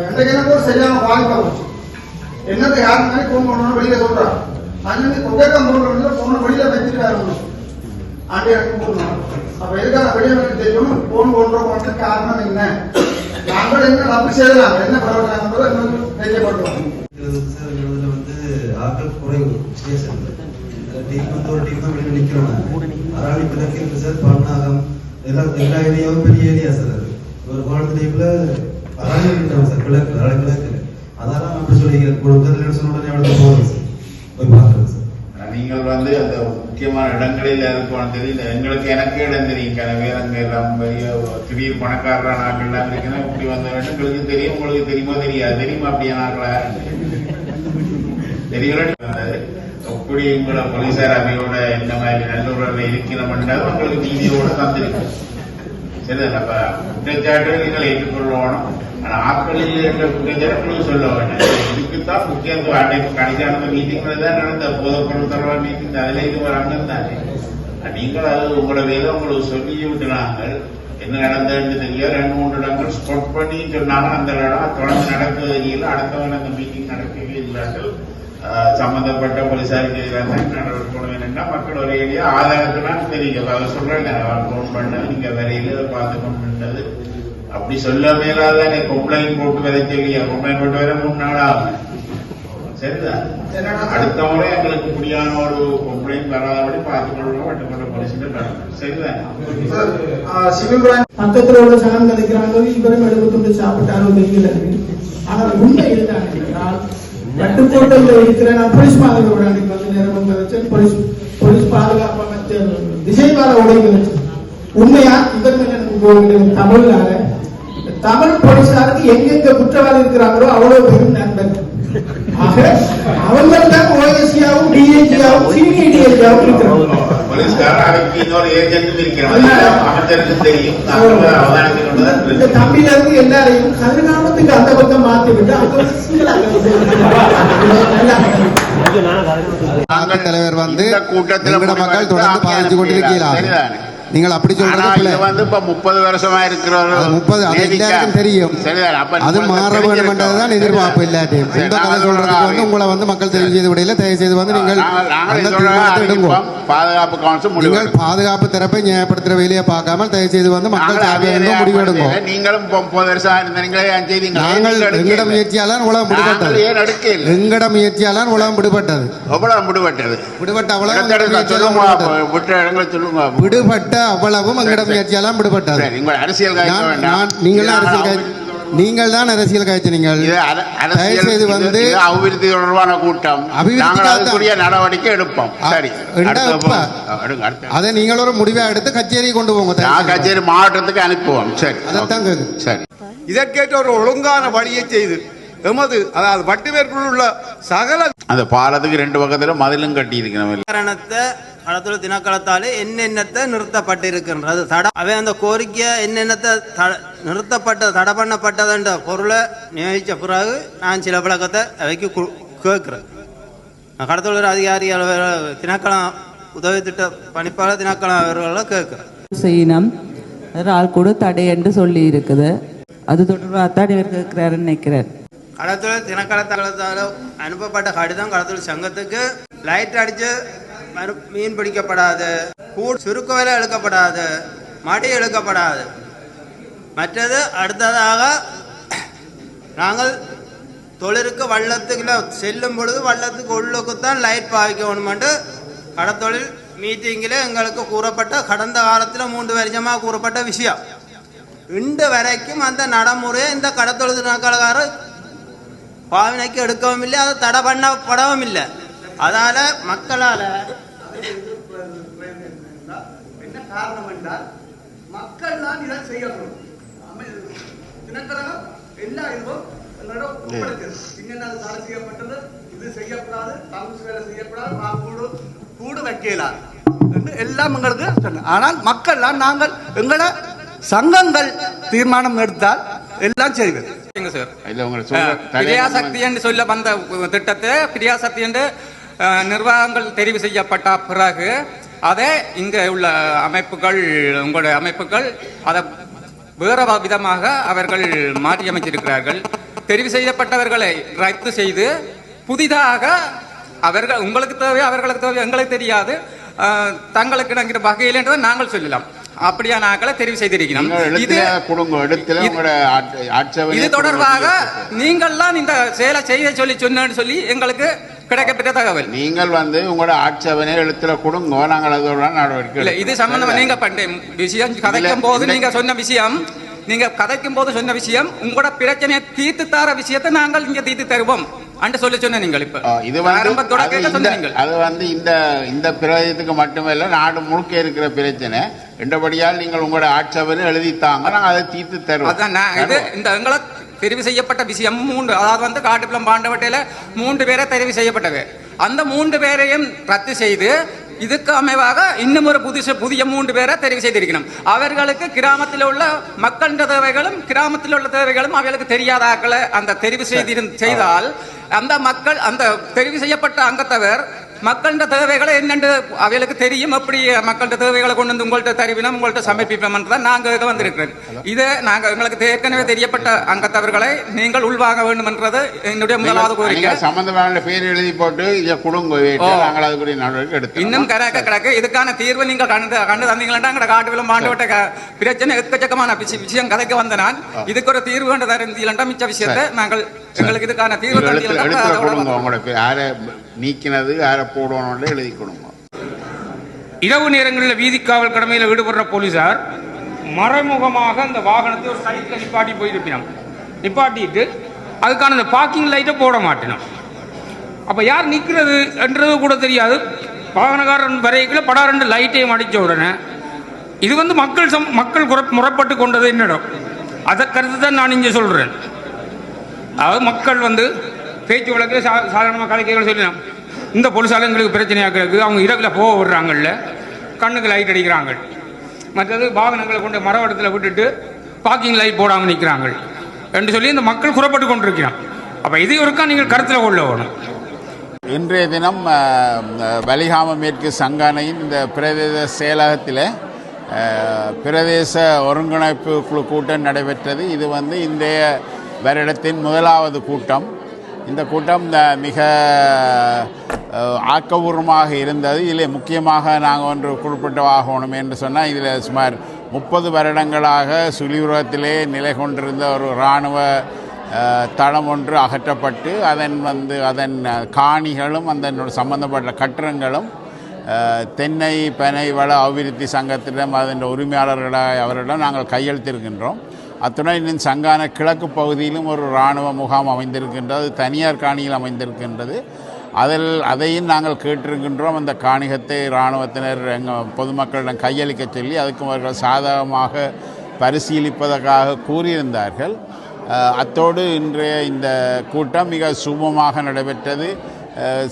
எந்த எனக்கு ஒரு சரியான வாய்ப்பா போச்சு என்னது மாதிரி ஃபோன் பண்ணணும் வெளியில சொல்றான் அன்னைக்கு கொகைக்கம் வந்து போன வெளியில வச்சிருக்காரு ஆண்டே எனக்கு போடணும் அப்ப எதுக்காக வெளியே வந்து தெரியணும் போன் போடுறோம் காரணம் என்ன நாங்கள் என்ன தப்பு செய்யலாம் என்ன பரவாயில்ல எங்களுக்கு தெரியப்படுறோம் வந்து ஆட்கள் குறைவு டீம் வந்து ஒரு டீம் தான் வெளியில நிக்கிறோம் சார் பன்னாகம் எல்லா ஏரியாவும் பெரிய ஏரியா சார் அது ஒரு குழந்தை டைப்ல அராணி சார் கிழக்கு அரை கிழக்கு அதான் அப்படி சொல்லிக்கிறேன் கொடுக்கறதுல சொன்ன உடனே அவளுக்கு போகிறோம் சார் போய் பார்க்குறேன் சார் நீங்கள் வந்து அந்த முக்கியமான இடங்களில் இருக்கணும் தெரியல எங்களுக்கு எனக்கு இடம் தெரியும். கனவே அங்கே எல்லாம் பெரிய திடீர் பணக்காரரான நாட்கள்லாம் இருக்கணும் இப்படி வந்த எங்களுக்கு தெரியும். உங்களுக்கு தெரியுமோ தெரியாது. தெரியுமா அப்படியே நாட்களா தெரியல எப்படி உங்களை போலீசார் அவையோட இந்த மாதிரி நல்லுறவில் இருக்கிறோம்ன்றது உங்களுக்கு நீதியோட தந்திருக்கு சரிதான் அப்ப? குற்றச்சாட்டு நீங்கள் ஏற்றுக்கொள்ளணும். ஆனால் ஆக்களில் என்ற குற்றச்சாட்டு சொல்ல வேண்டாம். இதுக்குத்தான் முக்கியத்துவம் அன்றைக்கு கடைசியான மீட்டிங்கில் தான் நடந்த. போதப்பொருள் தொடர்பான மீட்டிங் அதுல இது ஒரு அங்கம் தானே. நீங்கள் அது உங்களோட வேதம் உங்களுக்கு சொல்லி விட்டுனாங்க என்ன நடந்ததுன்னு தெரியும் ரெண்டு மூன்று இடங்கள் ஸ்பாட் பண்ணி சொன்னாங்க. அந்த இடம் தொடர்ந்து நடக்குது தெரியல அடுத்தவன் அந்த மீட்டிங் நடக்கவே இல்லாமல் சம்பந்தப்பட்ட போலீசாருக்கு எதிராக தான் நடவடிக்கை வேணும்னா மக்கள் ஒரு ஏரியா ஆதாரத்தினால் தெரியும் அதை சொல்றேன் ஃபோன் பண்ண நீங்க வரையில பார்த்து கொண்டுன்றது அப்படி சொல்ல மேலாதானே. கம்ப்ளைண்ட் போட்டு வர சொல்லியா கம்ப்ளைண்ட் போட்டு வர மூணு நாள்? ஆகும் சரிதான் அடுத்த முறை எங்களுக்கு இப்படியான ஒரு கம்ப்ளைண்ட் வராதபடி பார்த்துக்கொள்ள வட்டுக்கொண்ட போலீஸில் நடக்கும் சரிதான் பக்கத்தில் உள்ள சனம் கதைக்கிறாங்க இவரும் எழுபத்தொண்டு சாப்பிட்டாரோ தெரியல. ஆனால் உண்மை இதுதான் என்றால் கோட்டல்ல இருக்கிற நான் போலீஸ் பாதுகாப்பு அன்னைக்கு வந்து நேரம் வச்சேன் போலீஸ் போலீஸ் பாதுகாப்பு அமைச்சர் திசைவார உடைந்து வச்சேன் உண்மையா? இவர் மேல எனக்கு கோவில் தமிழ்னால தமிழ் போலீசாருக்கு எங்கெங்க குற்றவாளி இருக்கிறாங்களோ அவ்வளவு பெரும் நண்பர். ஆக அவர்கள் தான் ஓஎஸ்சியாவும் டிஎஸ்சியாவும் சிபிடிஎஸ்சியாவும் இருக்கிறாங்க. இன்னொரு அமைச்சருக்கு தெரியும் நாங்கள் எல்லாரையும் கதிர்காமத்துக்கு அந்த பக்கம் விட்டு தலைவர் வந்து கூட்டத்தில் மக்கள் தொடர்ந்து கொண்டிருக்கிறார்கள் சரிதானே? நீங்கள் அப்படி சொல்றது வந்து இப்ப முப்பது வருஷமா இருக்கிற முப்பது அது. எல்லாருக்கும் தெரியும் அது மாற தெரிஞ்சிருக்கும். வேண்டும்ன்றதுதான் எதிர்பார்ப்பு இல்லாட்டியும் இந்த கதை சொல்றதுக்கு வந்து. உங்களை வந்து மக்கள் தெரிவு செய்து விடையில தயவு செய்து வந்து நீங்கள். பாதுகாப்பு கவுன்சில் நீங்கள் பாதுகாப்பு தரப்பை நியாயப்படுத்துற வேலையை பார்க்காமல் தயவு செய்து வந்து மக்கள் இருந்து முடிவெடுங்க. நீங்களும் முப்பது வருஷம் இருந்தீங்களே? நாங்கள் எங்கட உலகம் விடுபட்டது? எங்கட முயற்சியால் உலகம் விடுபட்டது விடுபட்டது விடுபட்ட அவ்வளவு விடுபட்ட அவ்வளவும் எங்கட. முயற்சியாலாம் விடுபட்டது நீங்கள் அரசியல் நீங்கள் தான் அரசியல் காய்ச்சினீங்கள் தயவு செய்து வந்து அபிவிருத்தி தொடர்பான கூட்டம். அபிவிருத்தி நாங்கள் காத்த- அதுக்குரிய நடவடிக்கை எடுப்போம். சரி. அதை நீங்கள் ஒரு முடிவை எடுத்து கச்சேரி கொண்டு போங்க. கச்சேரி மாவட்டத்துக்கு அனுப்புவோம். சரி. அதைத்தான். சரி. இதற்கேற்ற ஒரு ஒழுங்கான வழியை செய்து எமது அதாவது வட்டுமேற்குள் உள்ள சகல அந்த பாலத்துக்கு ரெண்டு பக்கத்துல மதிலும் கட்டி இருக்கிறோம் காரணத்தை களத்துல தினக்களத்தாலே என்னென்னத்தை நிறுத்தப்பட்டிருக்கின்றது தட அவன் அந்த கோரிக்கை என்னென்னத்தை நிறுத்தப்பட்ட தடை பண்ணப்பட்டதுன்ற பொருளை நியமித்த பிறகு நான் சில விளக்கத்தை அவைக்கு கு- கேட்கிறேன். கடத்தொழில் அதிகாரி அலுவலர் தினக்களம் உதவி திட்ட பணிப்பாளர் தினக்களம் அவர்களை கேட்கிறேன். செய்யணும் ஆள் கூட தடை என்று சொல்லி இருக்குது அது தொடர்பாக தான் இவர் கேட்கிறாருன்னு நினைக்கிறேன். கடத்தொழில் தினக்களத்தால் அனுப்பப்பட்ட கடிதம் கடத்தொழில் சங்கத்துக்கு லைட் அடித்து மறு மீன் பிடிக்கப்படாது. கூடு சுருக்கு வேலை இழுக்கப்படாது மடி இழுக்கப்படாது மற்றது அடுத்ததாக நாங்கள் தொழிலுக்கு வள்ளத்துக்குள்ள செல்லும் பொழுது வள்ளத்துக்கு உள்ளுக்குத்தான் லைட் பாவிக்கணுமென்று கடத்தொழில் மீட்டிங்கில் எங்களுக்கு கூறப்பட்ட கடந்த காலத்தில் மூன்று வருஷமாக கூறப்பட்ட விஷயம். இன்று வரைக்கும் அந்த நடைமுறையை இந்த கடத்தொழில் தினக்கலகாரர் பாவனைக்கு எடுக்கவும் இல்லை அதை தடை பண்ணப்படவும் இல்லை அதால மக்களால் என்ன காரணம் என்றால் மக்கள் தான் இதை செய்யணும். தினக்கரகம் எல்லா இதுவும் எங்களிடம் தடை செய்யப்பட்டது இது வேலை நான் கூடு கூடு வைக்கலாம் என்று எல்லாம் எங்களுக்கு சொன்ன ஆனால் மக்கள்லாம் நாங்கள் எங்களை சங்கங்கள் தீர்மானம் எடுத்தால் எல்லாம் செய்வது என்று சொல்ல வந்த திட்டத்தை பிரியாசக்தி என்று நிர்வாகங்கள் தெரிவு செய்யப்பட்ட பிறகு அதை இங்கே உள்ள அமைப்புகள் உங்களுடைய அமைப்புகள் அதை வேற விதமாக அவர்கள் மாற்றியமைச்சிருக்கிறார்கள் தெரிவு செய்யப்பட்டவர்களை ரத்து செய்து புதிதாக அவர்கள் உங்களுக்கு தேவை அவர்களுக்கு தேவை எங்களுக்கு தெரியாது. தங்களுக்கு இணங்கிற வகையில் என்றதை நாங்கள் சொல்லலாம். அப்படியான ஆக்களை தெரிவு செய்திருக்கிறோம் இது இது- தொடர்பாக. நீங்கள்லாம் இந்த செயலை செய்ய சொல்லி சொன்னேன்னு சொல்லி எங்களுக்கு கிடைக்கப்பெற்ற தகவல் நீங்கள் வந்து உங்களோட ஆட்சேபனை எழுத்துல கொடுங்க நாங்கள் அதோட நடவடிக்கை இல்ல இது. சம்பந்தமா நீங்க பண்ண விஷயம் கதைக்கும் போது. நீங்க சொன்ன விஷயம் நீங்க கதைக்கும் போது சொன்ன விஷயம் உங்களோட பிரச்சனையை தீர்த்து தர விஷயத்தை நாங்கள் இங்க தீர்த்து தருவோம் அன்று சொல்லி சொன்ன நீங்கள் இப்ப. இது ஆரம்பத்தோட கேட்க இந்த- சொன்ன நீங்கள் அது வந்து இந்த இந்த பிரதேசத்துக்கு மட்டுமல்ல நாடு முழுக்க இருக்கிற பிரச்சனை. என்றபடியால் நீங்கள் உங்களோட ஆட்சேபனை எழுதித்தாங்க நாங்கள் அதை தீர்த்து தருவோம். அதான் நான் இது இந்த எங்களை தெரிவு செய்யப்பட்ட விஷயம் மூன்று அதாவது வந்து காட்டுப்பிளம் பாண்டவட்டையில மூன்று பேரை தெரிவு செய்யப்பட்டவை அந்த மூன்று பேரையும் ரத்து செய்து இதுக்கு அமைவாக இன்னும் ஒரு புதுசு புதிய மூன்று பேரை தெரிவு செய்திருக்கணும். அவர்களுக்கு கிராமத்தில் உள்ள மக்களின் தேவைகளும் கிராமத்தில் உள்ள தேவைகளும் அவர்களுக்கு தெரியாத ஆக்களை அந்த தெரிவு செய்திருந் செய்தால் அந்த மக்கள் அந்த தெரிவு செய்யப்பட்ட அங்கத்தவர் மக்களின் தேவைகளை என்னென்று அவைகளுக்கு தெரியும் அப்படி மக்களின் தேவைகளை கொண்டு வந்து உங்கள்கிட்ட தருவினம் உங்கள்கிட்ட சமர்ப்பிப்போம் தான் நாங்கள் வந்திருக்கிறேன் இதை நாங்கள் எங்களுக்கு ஏற்கனவே தெரியப்பட்ட அங்கத்தவர்களை நீங்கள் உள்வாங்க வேண்டும் என்றது என்னுடைய முதலாவது கோரிக்கை. சம்பந்தமான பேர் எழுதி போட்டு இதை. நாங்கள் அதுக்குரிய நடவடிக்கை எடுத்து இன்னும் கணக்க கிடக்கு இதுக்கான தீர்வு நீங்கள் கண்டு கண்டு தந்தீங்களா எங்கட காட்டு விளம் மாண்டவட்ட பிரச்சனை எக்கச்சக்கமான விஷ- விஷயம் கதைக்க வந்த நான். இதுக்கு ஒரு தீர்வு கண்டு தருந்தீங்களா மிச்ச விஷயத்தை நாங்கள் எங்களுக்கு இதுக்கான தீர்வு தந்தீங்களா நீக்கினது யாரை போடணும்னு எழுதி கொடுங்க இரவு நேரங்களில் வீதி காவல் கடமையில் ஈடுபடுற போலீசார் மறைமுகமாக அந்த வாகனத்தை ஒரு சைட்டில் நிப்பாட்டி போயிருப்பினோம் நிப்பாட்டிட்டு அதுக்கான அந்த பார்க்கிங் லைட்டை போட மாட்டினோம் அப்போ யார் நிற்கிறது என்றது கூட தெரியாது. வாகனக்காரன் வரைக்குள்ள படா ரெண்டு லைட்டையும் அடித்த உடனே இது வந்து மக்கள் சம் மக்கள் குறை முறப்பட்டு கொண்டது என்னிடம். அதை கருத்து தான் நான் இங்கே சொல்கிறேன் அதாவது மக்கள் வந்து பேச்சு வழக்கில் சா சாதாரணமாக கலைக்கைகள் சொல்லினோம் இந்த போலீஸால எங்களுக்கு பிரச்சனையாக இருக்குது அவங்க இரவில் போக விடுறாங்கல்ல. கண்ணுக்கு லைட் அடிக்கிறாங்க. மற்றது வாகனங்களை கொண்டு மரவடத்தில் விட்டுட்டு பார்க்கிங் லைட் போடாமல் நிற்கிறாங்க என்று சொல்லி இந்த மக்கள் குறப்பட்டு கொண்டிருக்கிறான் அப்போ இது ஒருக்கா நீங்கள் கருத்தில் கொள்ள வேணும். இன்றைய தினம் வலிகாம மேற்கு சங்கானையின் இந்த பிரதேச செயலகத்தில் பிரதேச ஒருங்கிணைப்பு குழு கூட்டம் நடைபெற்றது. இது வந்து இன்றைய வருடத்தின் முதலாவது கூட்டம். இந்த கூட்டம் மிக ஆக்கபூர்வமாக இருந்தது. இதில் முக்கியமாக நாங்கள் ஒன்று குறிப்பிட்டவாகணும் என்று சொன்னால் இதில் சுமார் முப்பது வருடங்களாக சுழிவுரத்திலே நிலை கொண்டிருந்த ஒரு இராணுவ தளம் ஒன்று அகற்றப்பட்டு அதன் வந்து அதன் காணிகளும் அதன் சம்பந்தப்பட்ட கட்டடங்களும் தென்னை பனை வள அபிவிருத்தி சங்கத்திடம் அதன் உரிமையாளர்களாக அவரிடம் நாங்கள் கையெழுத்திருக்கின்றோம். அத்துடன் சங்கான கிழக்கு பகுதியிலும் ஒரு இராணுவ முகாம் அமைந்திருக்கின்றது அது தனியார் காணியில் அமைந்திருக்கின்றது. அதில் அதையும் நாங்கள் கேட்டிருக்கின்றோம். அந்த காணிகத்தை இராணுவத்தினர் எங்கள் பொதுமக்களிடம் கையளிக்க சொல்லி அதுக்கும் அவர்கள் சாதகமாக பரிசீலிப்பதற்காக கூறியிருந்தார்கள். அத்தோடு இன்றைய இந்த கூட்டம் மிக சுமமாக நடைபெற்றது.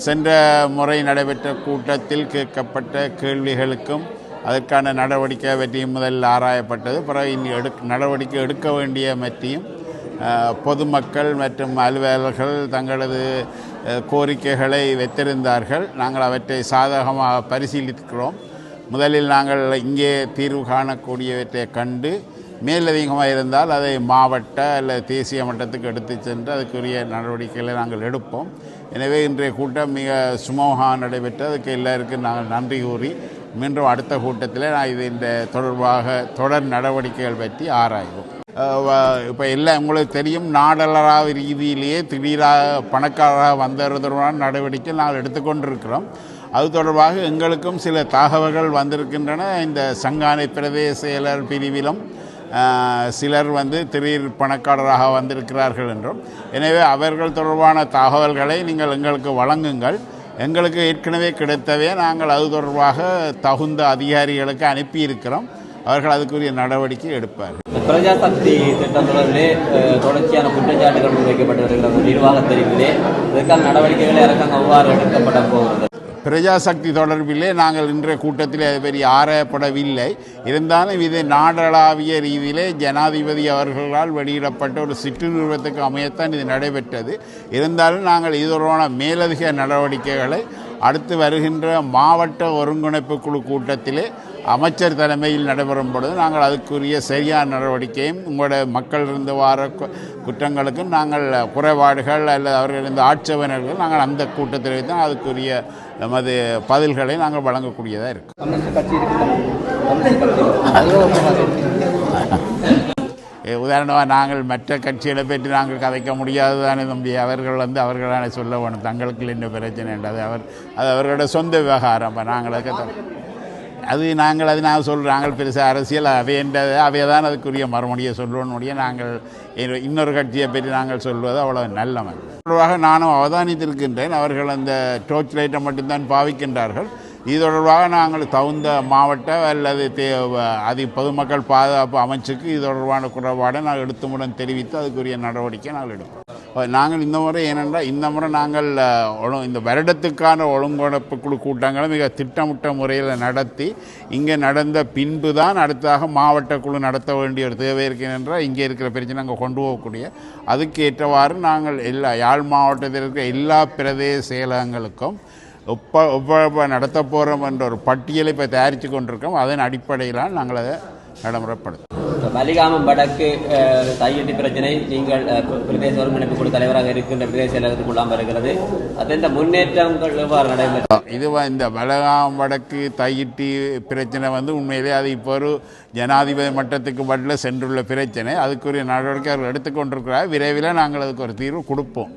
சென்ற முறை நடைபெற்ற கூட்டத்தில் கேட்கப்பட்ட கேள்விகளுக்கும் அதற்கான நடவடிக்கை வெற்றியும் முதலில் ஆராயப்பட்டது. பிறகு இனி எடுக் நடவடிக்கை எடுக்க வேண்டிய பற்றியும் பொதுமக்கள் மற்றும் அலுவலர்கள் தங்களது கோரிக்கைகளை வைத்திருந்தார்கள். நாங்கள் அவற்றை சாதகமாக பரிசீலிக்கிறோம். முதலில் நாங்கள் இங்கே தீர்வு காணக்கூடியவற்றை கண்டு மேலதிகமாக இருந்தால் அதை மாவட்ட அல்லது தேசிய மட்டத்துக்கு எடுத்து சென்று அதுக்குரிய நடவடிக்கைகளை நாங்கள் எடுப்போம். எனவே இன்றைய கூட்டம் மிக சுமூகமாக நடைபெற்று அதுக்கு எல்லாருக்கும் நாங்கள் நன்றி கூறி மீண்டும் அடுத்த கூட்டத்தில் நான் இது இந்த தொடர்பாக தொடர் நடவடிக்கைகள் பற்றி ஆராய்வோம். இப்போ எல்லாம் உங்களுக்கு தெரியும் நாடலராக ரீதியிலேயே திடீராக பணக்காரராக வந்ததுமான நடவடிக்கை நாங்கள் எடுத்துக்கொண்டிருக்கிறோம். அது தொடர்பாக எங்களுக்கும் சில தகவல்கள் வந்திருக்கின்றன. இந்த சங்கானை பிரதேச செயலர் பிரிவிலும் சிலர் வந்து திடீர் பணக்காரராக வந்திருக்கிறார்கள் என்றும். எனவே அவர்கள் தொடர்பான தகவல்களை நீங்கள் எங்களுக்கு வழங்குங்கள். எங்களுக்கு ஏற்கனவே கிடைத்தவே நாங்கள் அது தொடர்பாக தகுந்த அதிகாரிகளுக்கு அனுப்பியிருக்கிறோம். அவர்கள் அதுக்குரிய நடவடிக்கை எடுப்பார்கள். இந்த பிரஜாசக்தி திட்டம் தொடர்பிலே தொடர்ச்சியான குற்றச்சாட்டுகள் முன்வைக்கப்பட்டு வருகிறது நிர்வாக தெரிவிலே இதற்கான நடவடிக்கைகளை அரசாங்கம் எவ்வாறு எடுக்கப்பட போகிறது. பிரஜாசக்தி தொடர்பிலே நாங்கள் இன்றைய கூட்டத்தில் அது பெரிய ஆராயப்படவில்லை. இருந்தாலும் இது நாடளாவிய ரீதியிலே ஜனாதிபதி அவர்களால் வெளியிடப்பட்ட ஒரு சிற்றுநிறுவத்துக்கு அமையத்தான் இது நடைபெற்றது. இருந்தாலும் நாங்கள் இது தொடர்பான மேலதிக நடவடிக்கைகளை அடுத்து வருகின்ற மாவட்ட ஒருங்கிணைப்பு குழு கூட்டத்திலே அமைச்சர் தலைமையில் நடைபெறும் பொழுது நாங்கள் அதுக்குரிய சரியான நடவடிக்கையும் உங்களோட மக்கள் இருந்து வார கு- குற்றங்களுக்கும் நாங்கள் குறைபாடுகள் அல்லது அவர்கள் இருந்த ஆட்சேபனைகள் நாங்கள் அந்த கூட்டத்தில் வைத்து அதுக்குரிய நமது பதில்களை நாங்கள் வழங்கக்கூடியதாக இருக்கும் உதாரணமாக நாங்கள் மற்ற கட்சிகளை பற்றி நாங்கள் கதைக்க முடியாது தானே தம்பி. அவர்கள் வந்து அவர்களான சொல்ல வேணும். தங்களுக்கு என்ன பிரச்சனை அது அவர் அது அவர்களோட சொந்த விவகாரம். இப்போ நாங்கள் த- அது நாங்கள் அது நான் சொல்கிறோம் நாங்கள் பெருசாக அரசியல் அவைன்றது அவையை தான் அதுக்குரிய மறுமொழியை சொல்லணுடைய நாங்கள் இன்னொரு கட்சியை பற்றி நாங்கள் சொல்வது அவ்வளோ நல்லவன் தொடர்பாக நானும் அவதானித்திருக்கின்றேன். அவர்கள் அந்த டோர்ச் லைட்டை மட்டும்தான் பாவிக்கின்றார்கள். இது தொடர்பாக நாங்கள் தகுந்த மாவட்ட அல்லது தே அது பொதுமக்கள் பாதுகாப்பு அமைச்சுக்கு இது தொடர்பான குறைபாடை நாங்கள் எடுத்தமுடன் தெரிவித்து அதுக்குரிய நடவடிக்கை நாங்கள் எடுப்போம். நாங்கள் இந்த முறை ஏனென்றால் இந்த முறை நாங்கள் ஒழு- இந்த வருடத்துக்கான ஒழுங்கமைப்பு குழு கூட்டங்களை மிக திட்டமிட்ட முறையில் நடத்தி இங்கே நடந்த பின்பு தான் அடுத்ததாக மாவட்ட குழு நடத்த வேண்டிய ஒரு தேவை இருக்கின்ற இங்கே இருக்கிற பிரச்சனை அங்கே கொண்டு போகக்கூடிய அதுக்கேற்றவாறு நாங்கள் எல்லா யாழ் மாவட்டத்தில் இருக்கிற எல்லா பிரதேச செயலகங்களுக்கும் எப்போ எப்போ நடத்த போகிறோம் என்ற ஒரு பட்டியலை இப்போ தயாரித்து கொண்டிருக்கோம். அதன் அடிப்படையில் நாங்கள் அதை நடைமுறைப்படுத்தும் மலிகாமம் வடக்கு தையட்டி பிரச்சனை நீங்கள் பிரதேச ஒருங்கிணைப்பு குழு தலைவராக இருக்கின்ற பிரதேச செயலகத்துக்குள்ளாம இருக்கிறது. அது இந்த முன்னேற்றங்கள் எவ்வாறு நடைபெற்று இது இந்த பலகாம் வடக்கு தையிட்டி பிரச்சனை வந்து உண்மையிலே அது இப்போ ஒரு ஜனாதிபதி மட்டத்துக்கு பதில் சென்றுள்ள பிரச்சனை. அதுக்குரிய நடவடிக்கை அவர்கள் எடுத்துக்கொண்டிருக்கிறார் விரைவில் நாங்கள் அதுக்கு ஒரு தீர்வு கொடுப்போம்.